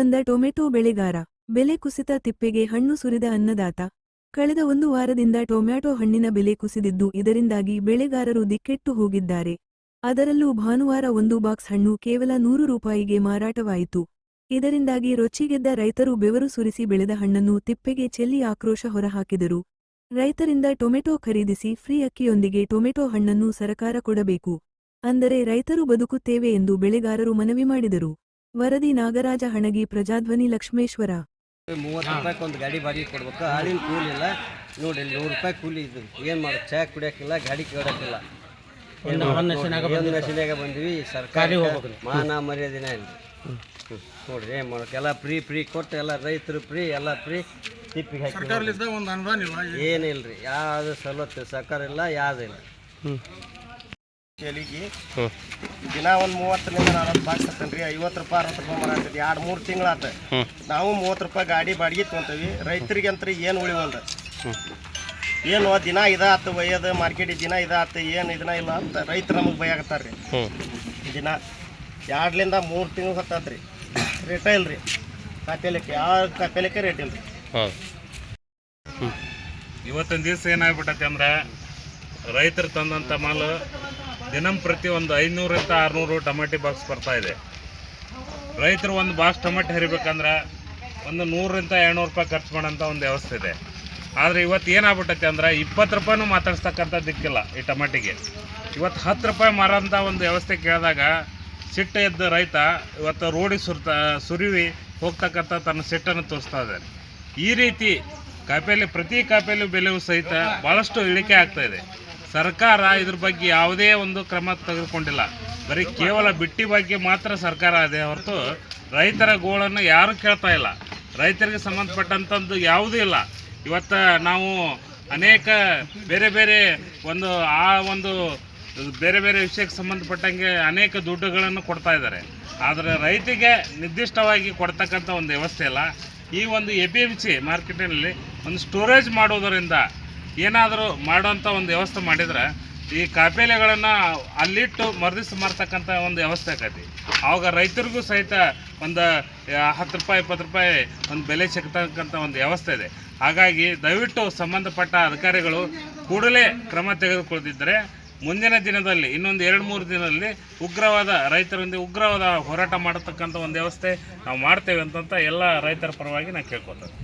ಬಂದ ಟೊಮೆಟೊ ಬೆಳೆಗಾರ. ಬೆಲೆ ಕುಸಿತ ತಿಪ್ಪೆಗೆ ಹಣ್ಣು ಸುರಿದ ಅನ್ನದಾತ. ಕಳೆದ ಒಂದು ವಾರದಿಂದ ಟೊಮ್ಯಾಟೊ ಹಣ್ಣಿನ ಬೆಲೆ ಕುಸಿದಿದ್ದು ಇದರಿಂದಾಗಿ ಬೆಳೆಗಾರರು ದಿಕ್ಕೆಟ್ಟು ಹೋಗಿದ್ದಾರೆ. ಅದರಲ್ಲೂ ಭಾನುವಾರ ಒಂದು ಬಾಕ್ಸ್ ಹಣ್ಣು ಕೇವಲ ನೂರು ರೂಪಾಯಿಗೆ ಮಾರಾಟವಾಯಿತು. ಇದರಿಂದಾಗಿ ರೊಚ್ಚಿಗೆದ್ದ ರೈತರು ಬೆವರು ಸುರಿಸಿ ಬೆಳೆದ ಹಣ್ಣನ್ನು ತಿಪ್ಪೆಗೆ ಚೆಲ್ಲಿ ಆಕ್ರೋಶ ಹೊರಹಾಕಿದರು. ರೈತರಿಂದ ಟೊಮೆಟೊ ಖರೀದಿಸಿ ಫ್ರೀ ಅಕ್ಕಿಯೊಂದಿಗೆ ಟೊಮೆಟೊ ಹಣ್ಣನ್ನು ಸರಕಾರ ಕೊಡಬೇಕು. ಅಂದರೆ ರೈತರು ಬದುಕುತ್ತೇವೆ ಎಂದು ಬೆಳೆಗಾರರು ಮನವಿ ಮಾಡಿದರು. ವರದಿ ನಾಗರಾಜ ಹಣಗಿ ಪ್ರಜಾಧ್ವನಿ ಲಕ್ಷ್ಮೇಶ್ವರ. ಮೂವತ್ತು ರೂಪಾಯಿಗೆ ಒಂದು ಗಾಡಿ ಬಾಡಿಗೆ ಕೊಡ್ಬೇಕು. ಹಾಲಿನ ಕೂಲಿ ಇಲ್ಲ. ನೋಡಿ ಇಲ್ಲಿ ನೂರು ರೂಪಾಯಿ ಕೂಲಿ ಇದು. ಏನು ಮಾಡೋದು? ಚಾ ಕುಡಿಯೋಕ್ಕಿಲ್ಲ ಗಾಡಿ ಕೇಳೋಕ್ಕಿಲ್ಲ. ಒಂದು ನಶಿನಾಗ ಬಂದ್ವಿ. ಸರ್ಕಾರಿ ಮಾನ ಮರ್ಯಾದಿನ ಇಲ್ಲ ನೋಡ್ರಿ ಏನು ಮಾಡೋಕೆ ಎಲ್ಲ ಫ್ರೀ ಫ್ರೀ ಕೊಟ್ಟು ಎಲ್ಲ ರೈತರು ಫ್ರೀ ಎಲ್ಲ ಫ್ರೀ. ತಿಪ್ಪಿಗೆ ಹಾಕಿ ಒಂದು ಅನುದಾನ ಇಲ್ಲ ಏನಿಲ್ಲ ರೀ ಯಾವುದು ಸವಲತ್ತು ಸರ್ಕಾರ ಇಲ್ಲ ಯಾವ್ದು ಎಲಿಗೆ ದಿನ ಒಂದು ಮೂವತ್ತರಿಂದ ನಲವತ್ತು ಬಾಕ್ಸ್ ಹತ್ತೇನೆ ರೀ ಐವತ್ತು ರೂಪಾಯಿ ಅರವತ್ತು ರೂಪಾಯಿ ಮಾರಾಡ್ತೀವಿ ಎರಡು ಮೂರು ತಿಂಗಳಾತ. ನಾವು ಮೂವತ್ತು ರೂಪಾಯಿ ಗಾಡಿ ಬಾಡಿಗೆ ತೊಗೊಂತೀವಿ. ರೈತರಿಗಂತ್ರ ಏನು ಉಳಿವಲ್ದ? ಏನು ದಿನ ಇದಾತು ಒಯ್ಯೋದು ಮಾರ್ಕೆಟಿಗೆ ದಿನ ಇದಾತು ಏನು ಇದನ್ನ ಇಲ್ಲ ಅಂತ ರೈತರು ನಮಗೆ ಬೈಯಾಗತ್ತಾರ ರೀ ದಿನ ಎರಡ್ಲಿಂದ ಮೂರು ತಿಂಗಳು ಹತ್ತತ್ರಿ. ರೇಟ ಇಲ್ಲ ರೀ ಕಾಪೇಲಿಕ್ಕೆ ಯಾವ ಕಾಪೇಲಿಕ್ಕೆ ರೇಟ್ ಇಲ್ರಿ ರೀ ಇವತ್ತಿನ ದಿವಸ ಏನಾಗ್ಬಿಟ್ಟತಿ ಅಂದ್ರೆ ರೈತರು ತಂದಂಥ ಮಾಲು ದಿನಂಪ್ರತಿ ಒಂದು ಐನೂರಿಂದ ಆರುನೂರು ಟಮಾಟಿ ಬಾಕ್ಸ್ ಬರ್ತಾ ಇದೆ. ರೈತರು ಒಂದು ಬಾಕ್ಸ್ ಟಮಾಟಿ ಹರಿಬೇಕಂದ್ರೆ ಒಂದು ನೂರರಿಂದ ಎರಡುನೂರು ರೂಪಾಯಿ ಖರ್ಚು ಮಾಡೋಂಥ ಒಂದು ವ್ಯವಸ್ಥೆ ಇದೆ. ಆದರೆ ಇವತ್ತು ಏನಾಗ್ಬಿಟ್ಟೈತೆ ಅಂದ್ರೆ ಇಪ್ಪತ್ತು ರೂಪಾಯಿನೂ ಮಾತಾಡ್ಸ್ತಕ್ಕಂಥ ದಿಕ್ಕಿಲ್ಲ ಈ ಟಮಾಟಿಗೆ. ಇವತ್ತು ಹತ್ತು ರೂಪಾಯಿ ಮಾರೋಂಥ ಒಂದು ವ್ಯವಸ್ಥೆ ಕೇಳಿದಾಗ ಸಿಟ್ಟು ಎದ್ದ ರೈತ ಇವತ್ತು ರೋಡಿಗೆ ಸುರ್ತ, ಸುರಿವಿ ಹೋಗ್ತಕ್ಕಂಥ ತನ್ನ ಸಿಟ್ಟನ್ನು ತೋರಿಸ್ತಾ ಇದ್ದಾರೆ. ಈ ರೀತಿ ಕಾಯಿಪಲ್ಲೆ, ಪ್ರತಿ ಕಾಯಿಪಲ್ಲೆ ಬೆಲೆಯೂ ಸಹಿತ ಭಾಳಷ್ಟು ಇಳಿಕೆ ಆಗ್ತಾ ಇದೆ. ಸರ್ಕಾರ ಇದ್ರ ಬಗ್ಗೆ ಯಾವುದೇ ಒಂದು ಕ್ರಮ ತೆಗೆದುಕೊಂಡಿಲ್ಲ. ಬರೀ ಕೇವಲ ಬಿಟ್ಟಿ ಬಗ್ಗೆ ಮಾತ್ರ ಸರ್ಕಾರ ಅದೇ ಹೊರತು ರೈತರ ಗೋಳನ್ನು ಯಾರೂ ಕೇಳ್ತಾ ಇಲ್ಲ. ರೈತರಿಗೆ ಸಂಬಂಧಪಟ್ಟಂಥದ್ದು ಯಾವುದೂ ಇಲ್ಲ. ಇವತ್ತು ನಾವು ಅನೇಕ ಬೇರೆ ಬೇರೆ ಒಂದು ಆ ಒಂದು ಬೇರೆ ಬೇರೆ ವಿಷಯಕ್ಕೆ ಸಂಬಂಧಪಟ್ಟಂಗೆ ಅನೇಕ ದುಡ್ಡುಗಳನ್ನು ಕೊಡ್ತಾ ಇದ್ದಾರೆ. ಆದರೆ ರೈತಿಗೆ ನಿರ್ದಿಷ್ಟವಾಗಿ ಕೊಡ್ತಕ್ಕಂಥ ಒಂದು ವ್ಯವಸ್ಥೆ ಇಲ್ಲ. ಈ ಒಂದು ಎ ಪಿ ಎಂ ಸಿ ಮಾರ್ಕೆಟಿನಲ್ಲಿ ಒಂದು ಸ್ಟೋರೇಜ್ ಮಾಡೋದರಿಂದ ಏನಾದರೂ ಮಾಡೋಂಥ ಒಂದು ವ್ಯವಸ್ಥೆ ಮಾಡಿದ್ರೆ ಈ ಕಾಯಿಪಲ್ಯಗಳನ್ನು ಅಲ್ಲಿಟ್ಟು ಮರದಿಸ್ ಮಾರ್ತಕ್ಕಂಥ ಒಂದು ವ್ಯವಸ್ಥೆ ಆಕೈತಿ. ಆವಾಗ ರೈತರಿಗೂ ಸಹಿತ ಒಂದು ಹತ್ತು ರೂಪಾಯಿ, ಇಪ್ಪತ್ತು ರೂಪಾಯಿ ಒಂದು ಬೆಲೆ ಸಿಗ್ತಕ್ಕಂಥ ಒಂದು ವ್ಯವಸ್ಥೆ ಇದೆ. ಹಾಗಾಗಿ ದಯವಿಟ್ಟು ಸಂಬಂಧಪಟ್ಟ ಅಧಿಕಾರಿಗಳು ಕೂಡಲೇ ಕ್ರಮ ತೆಗೆದುಕೊಳ್ತಿದ್ದರೆ ಮುಂದಿನ ದಿನದಲ್ಲಿ, ಇನ್ನೊಂದು ಎರಡು, ಮೂರು ದಿನದಲ್ಲಿ ಉಗ್ರವಾದ ರೈತರೊಂದಿಗೆ ಉಗ್ರವಾದ ಹೋರಾಟ ಮಾಡತಕ್ಕಂಥ ಒಂದು ವ್ಯವಸ್ಥೆ ನಾವು ಮಾಡ್ತೇವೆ ಅಂತಂತ ಎಲ್ಲ ರೈತರ ಪರವಾಗಿ ನಾನು ಕೇಳ್ಕೊತೇನೆ